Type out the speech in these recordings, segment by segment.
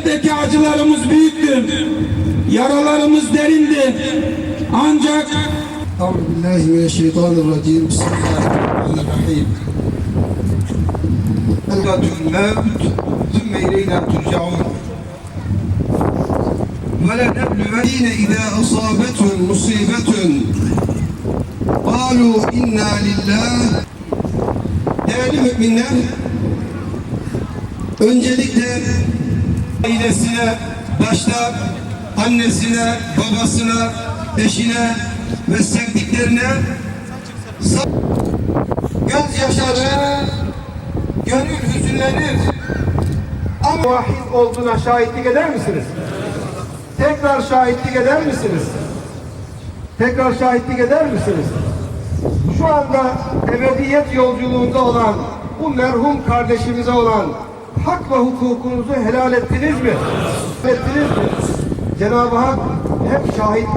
Elbette acılarımız büyüktür. Yaralarımız derindir. Ancak أعوذ بالله من الشيطان الرجيم بسم الله الرحمن الرحيم الموت ثم إلينا ترجعون ولنبلون إذا أصابتهم مصيبة قالوا إنا لله Değerli müminler, öncelikle ailesine, başta annesine, babasına, eşine ve sevdiklerine göz yaşarır, gönül hüzünlenir. Ama vahid olduğuna şahitlik eder misiniz? Tekrar şahitlik eder misiniz? Tekrar şahitlik eder misiniz? Şu anda ebediyet yolculuğunda olan bu merhum kardeşimize olan hak ve hukukunuzu helal ettiniz mi? Ettiniz mi? Cenab-ı Hak hep şahit.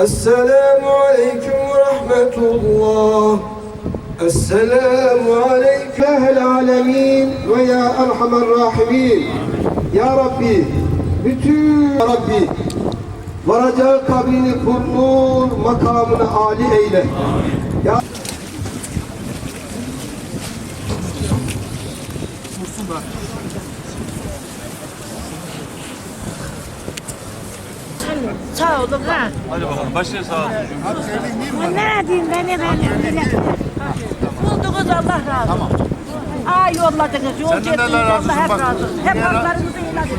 السلام عليكم ورحمة الله السلام عليك يا العالمين ويا أرحم الراحمين ya Rabbi bütün Ya Rabbi varacağı kabrini kur makamını âli eyle. Ya Sağ olun ha. Hadi bakalım başlayın sağ olun. Ne diyeyim beni bile. Buldunuz Allah razı olsun. Aa yolladınız. Yolcu ettiniz. Allah hep razı olsun. Hep haklarınızı helal.